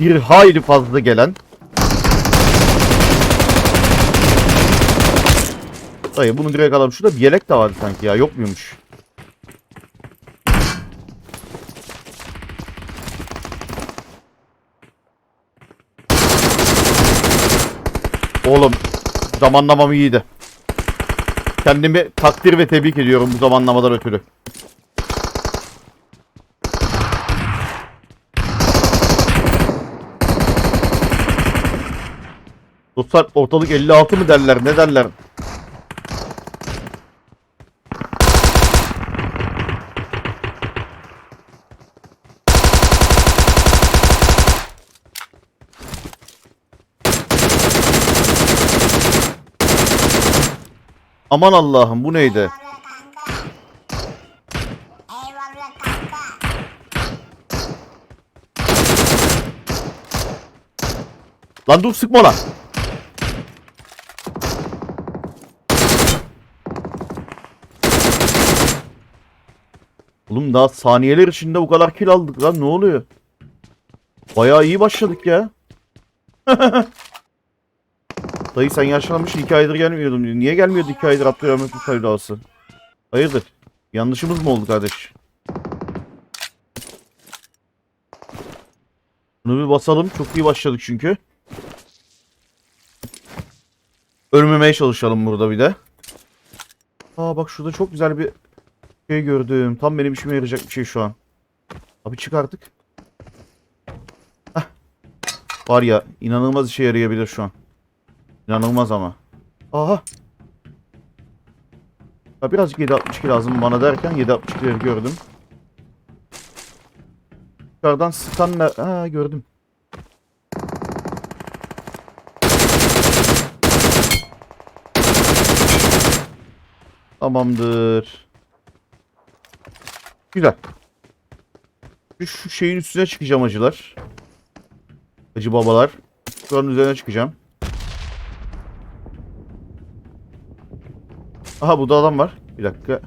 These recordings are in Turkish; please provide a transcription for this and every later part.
bir hayli fazla gelen. Dayı bunu direkt alalım. Şurada bir yelek de vardı sanki ya. Yok muymuş? Oğlum zamanlamam iyiydi. Kendimi takdir ve tebrik ediyorum bu zamanlamadan ötürü. Dostlar ortalık 56 mı derler ne derler? Aman Allah'ım bu neydi? Lan dur sıkma lan. Oğlum daha saniyeler içinde bu kadar kill aldık lan ne oluyor? Bayağı iyi başladık ya. Dayı sen yaşlanmışsın iki aydır gelmiyordum. Niye gelmiyordu iki aydır Abdülhamit sevdası? Hayırdır? Yanlışımız mı oldu kardeş? Bunu bir basalım. Çok iyi başladık çünkü. Ölmemeye çalışalım burada bir de. Aa bak şurada çok güzel bir şey gördüm. Tam benim işime yarayacak bir şey şu an. Abi çık artık. Heh. Var ya inanılmaz işe yarayabilir şu an. İnanılmaz ama. Aha. Ya birazcık 762 lazım bana derken 762'leri gördüm. Yukarıdan ne? Ha gördüm. Tamamdır. Güzel. Şu, şeyin üstüne çıkacağım acılar. Acı babalar. Şuranın üzerine çıkacağım. Aha burada adam var. Bir dakika.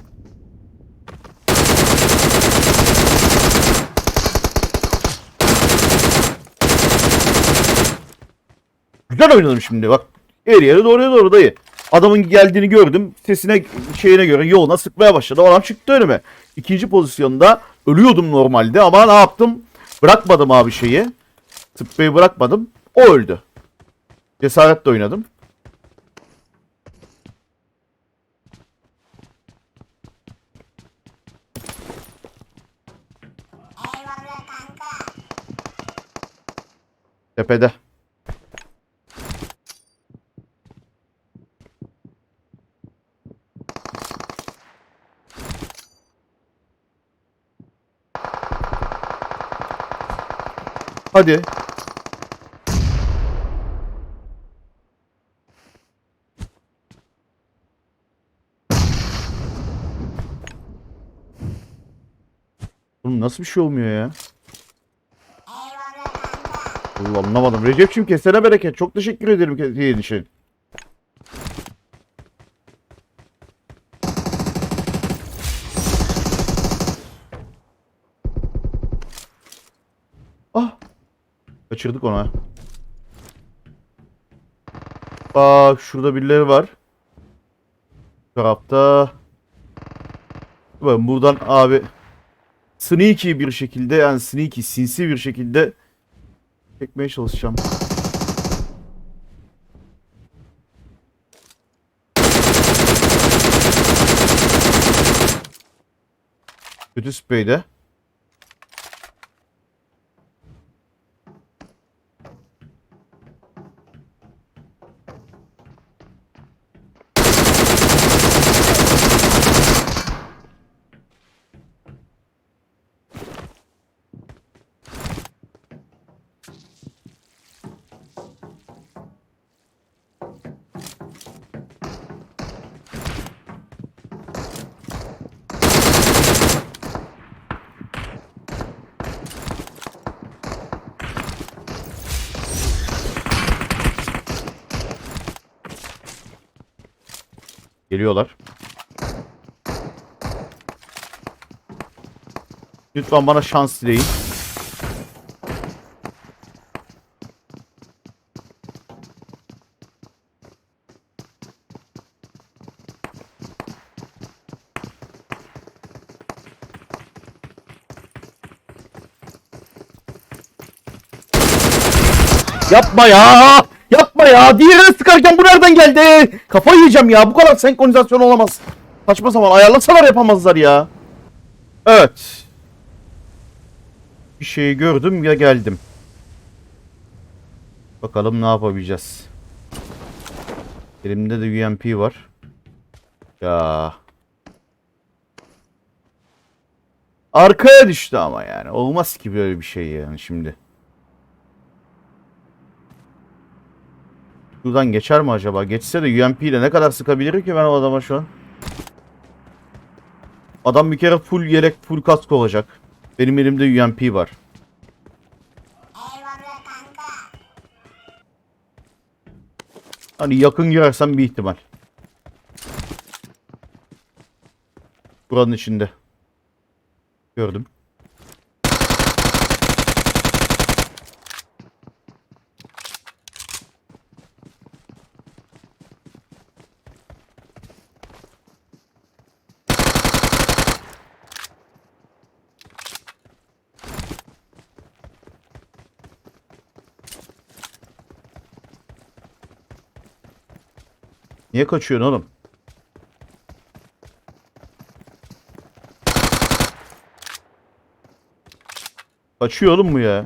Güzel oynadım şimdi bak. Her yere doğruya doğru dayı. Adamın geldiğini gördüm. Sesine şeyine göre yoluna sıkmaya başladı. O adam çıktı önüme. İkinci pozisyonda ölüyordum normalde ama ne yaptım? Bırakmadım abi şeyi. Tıbbeyi bırakmadım. O öldü. Cesaretle oynadım. Tepede. Hadi. Oğlum nasıl bir şey olmuyor ya? Allah anlamadım. Recep'ciğim kesene bereket. Çok teşekkür ederim hediyen için. Ah. Kaçırdık onu ha. Bak şurada birileri var. Bu tarafta. Ben buradan abi sneaky bir şekilde yani sneaky sinsi bir şekilde çekmeye çalışacağım. Kötü spreyde. Geliyorlar. Lütfen bana şans dileyin. Yapma ya! Ya. Diğerini sıkarken bu nereden geldi? Kafayı yiyeceğim ya. Bu kadar senkronizasyon olamaz. Saçma sapan ayarlasalar yapamazlar ya. Evet. Bir şeyi gördüm ya geldim. Bakalım ne yapabileceğiz. Elimde de UMP var. Ya. Arkaya düştü ama yani. Olmaz ki böyle bir şey yani şimdi. Şuradan geçer mi acaba? Geçse de UMP ile ne kadar sıkabilir ki ben o adama şu an? Adam bir kere full yelek, full kask olacak. Benim elimde UMP var. Hani yakın girersem bir ihtimal. Buranın içinde. Gördüm. Niye kaçıyorsun oğlum? Kaçıyor oğlum bu ya.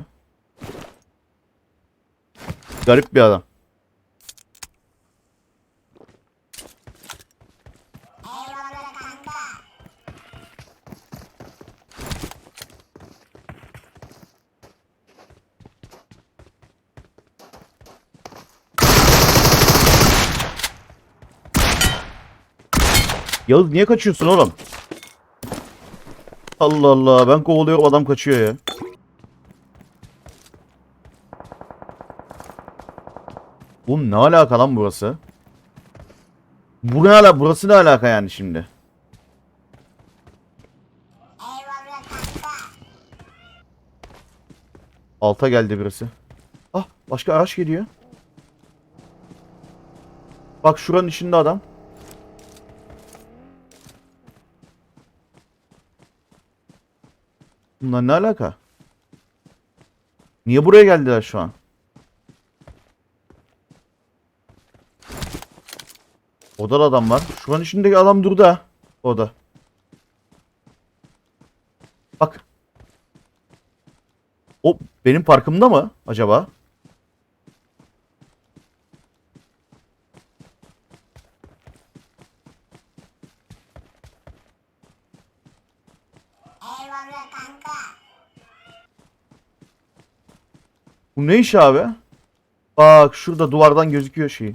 Garip bir adam. Yağız niye kaçıyorsun oğlum? Allah Allah ben kovalıyorum adam kaçıyor ya. Oğlum ne alaka lan burası? Bu ne ala burası ne alaka yani şimdi? Alta geldi birisi. Ah başka araç geliyor. Bak şuranın içinde adam. Bunlar ne alaka? Niye buraya geldiler şu an? Oda da adam var. Şu an içindeki adam durdu ha. Oda. Bak. O benim parkımda mı acaba? Bu ne iş abi? Bak şurada duvardan gözüküyor şey.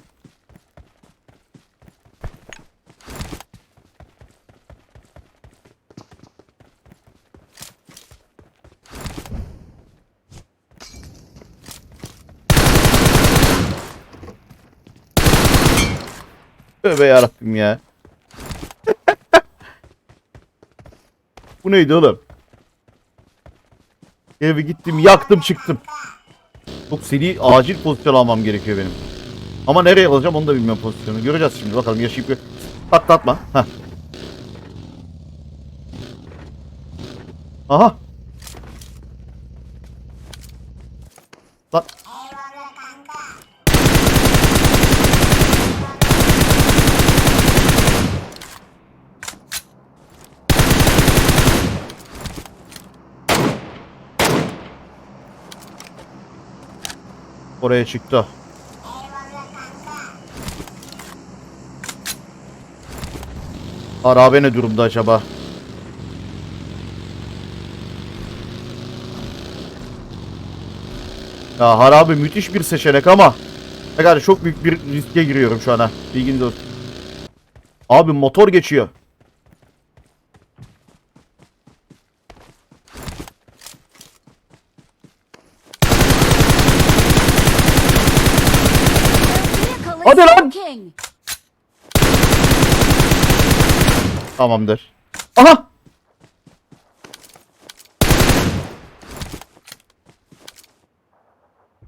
Tövbe yarabbim ya. Bu neydi oğlum? Eve gittim yaktım çıktım. Çok seri acil pozisyon almam gerekiyor benim. Ama nereye alacağım onu da bilmiyorum pozisyonu. Göreceğiz şimdi bakalım yaşayıp gör. Patlatma. Aha. Lan oraya çıktı. Harabe ne durumda acaba? Ya harabe müthiş bir seçenek ama ne kadar çok büyük bir riske giriyorum şu an ha. Bilginiz olsun. Abi motor geçiyor. Smoking. Tamamdır. Aha!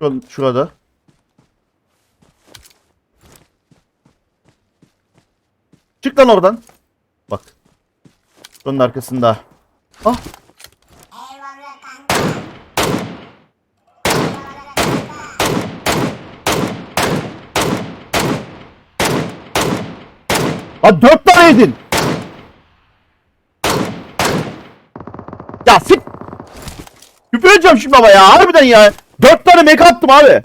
Şur- Şurada. Çık lan oradan. Bak. Şunun arkasında. Ah! Ha dört tane yedin. Ya sik. Küfür edeceğim şimdi ama ya. Harbiden ya. Dört tane mek attım abi.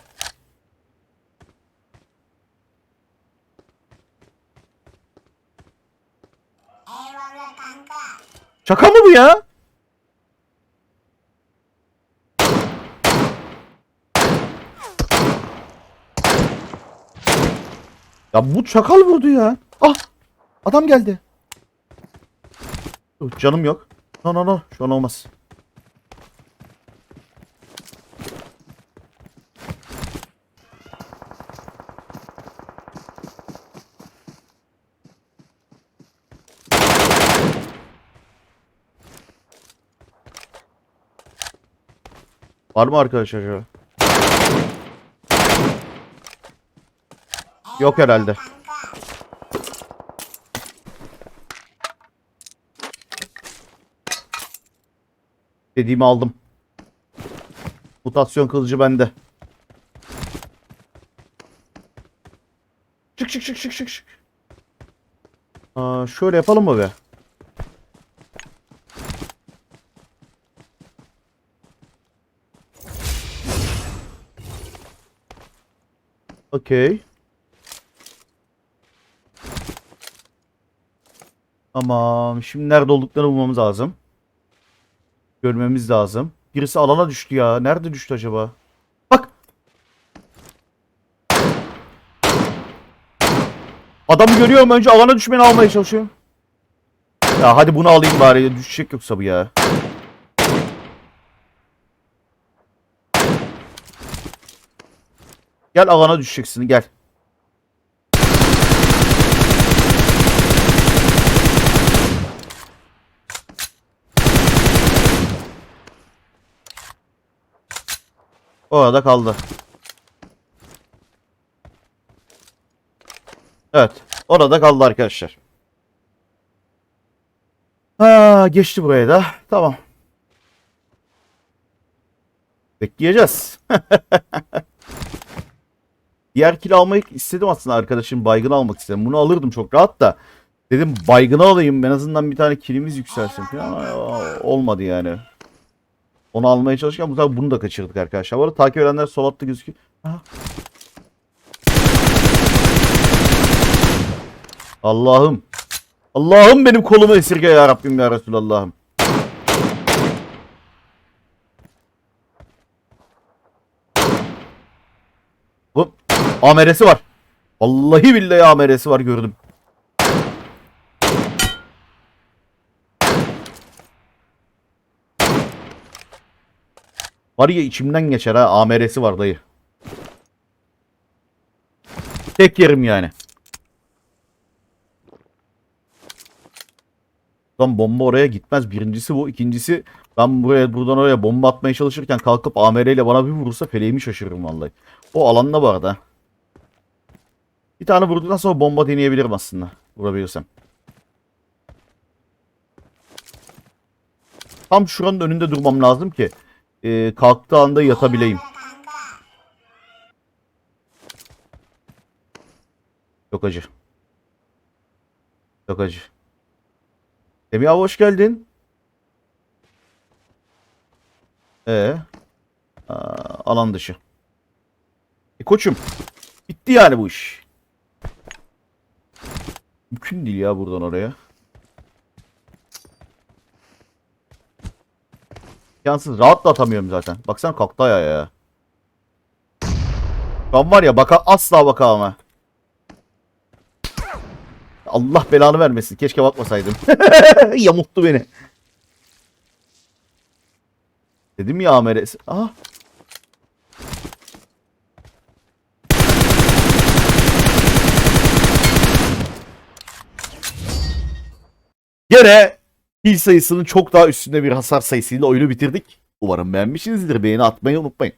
Şaka mı bu ya? Ya bu çakal vurdu ya. Ah! Adam geldi. Canım yok. No no no. Şu an olmaz. Var mı arkadaş acaba? Yok herhalde. Dediğimi aldım. Mutasyon kılıcı bende. Çık çık çık çık çık çık. Şöyle yapalım mı be? Okey. Tamam. Şimdi nerede olduklarını bulmamız lazım. Görmemiz lazım. Birisi alana düştü ya. Nerede düştü acaba? Bak. Adamı görüyorum önce alana düşmeni almaya çalışıyorum. Ya hadi bunu alayım bari. Düşecek yoksa bu ya. Gel alana düşeceksin gel. Orada kaldı. Evet. Orada kaldı arkadaşlar. Ha, geçti buraya da. Tamam. Bekleyeceğiz. Diğer kill almayı istedim aslında arkadaşım. Baygın almak istedim. Bunu alırdım çok rahat da. Dedim baygını alayım. En azından bir tane killimiz yükselsin falan. Olmadı yani. Onu almaya çalışırken bu sefer bunu da kaçırdık arkadaşlar. Bu arada takip edenler sol altta gözüküyor. Aha. Allah'ım. Allah'ım benim kolumu esirge ya Rabbim ya Resulallah'ım. Bu ameresi var. Vallahi billahi ameresi var gördüm. Var ya içimden geçer ha. AMR'si var dayı. Tek yerim yani. Lan bomba oraya gitmez. Birincisi bu. ikincisi ben buraya buradan oraya bomba atmaya çalışırken kalkıp AMR ile bana bir vurursa feleğimi şaşırırım vallahi. O alanda bu arada. Bir tane vurduktan sonra bomba deneyebilirim aslında. Vurabilirsem. Tam şuranın önünde durmam lazım ki e, kalktığı anda yatabileyim. Çok acı. Çok acı. Semih abi hoş geldin. Ee, alan dışı. E koçum. Bitti yani bu iş. Mümkün değil ya buradan oraya. Yansız rahat da atamıyorum zaten. Baksana kalktı ayağa ya. Ben var ya baka asla bakamam ha. Allah belanı vermesin. Keşke bakmasaydım. Yamulttu beni. Dedim ya ameresi. Aha. Gene kill sayısının çok daha üstünde bir hasar sayısıyla oyunu bitirdik. Umarım beğenmişsinizdir. Beğeni atmayı unutmayın.